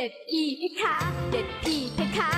เด็ดอีเพคะเด็ดพี่เพคะ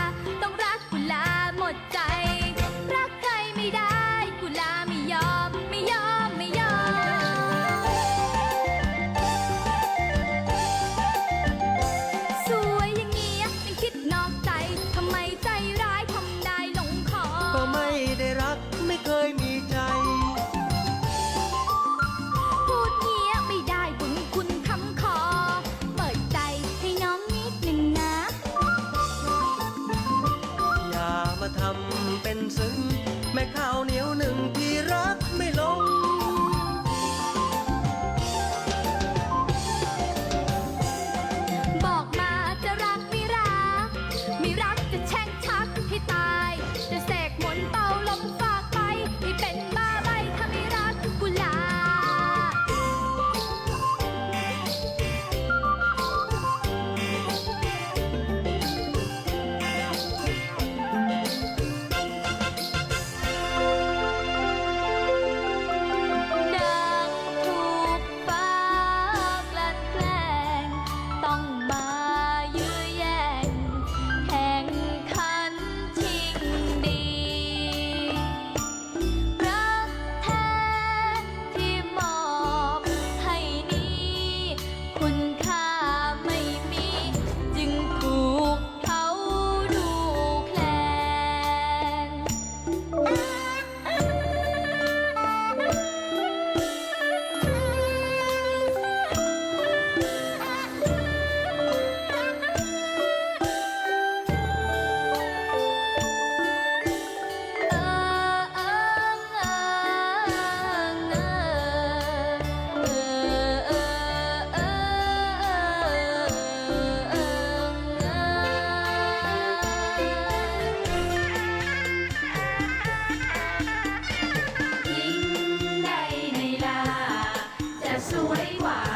สวยกว่า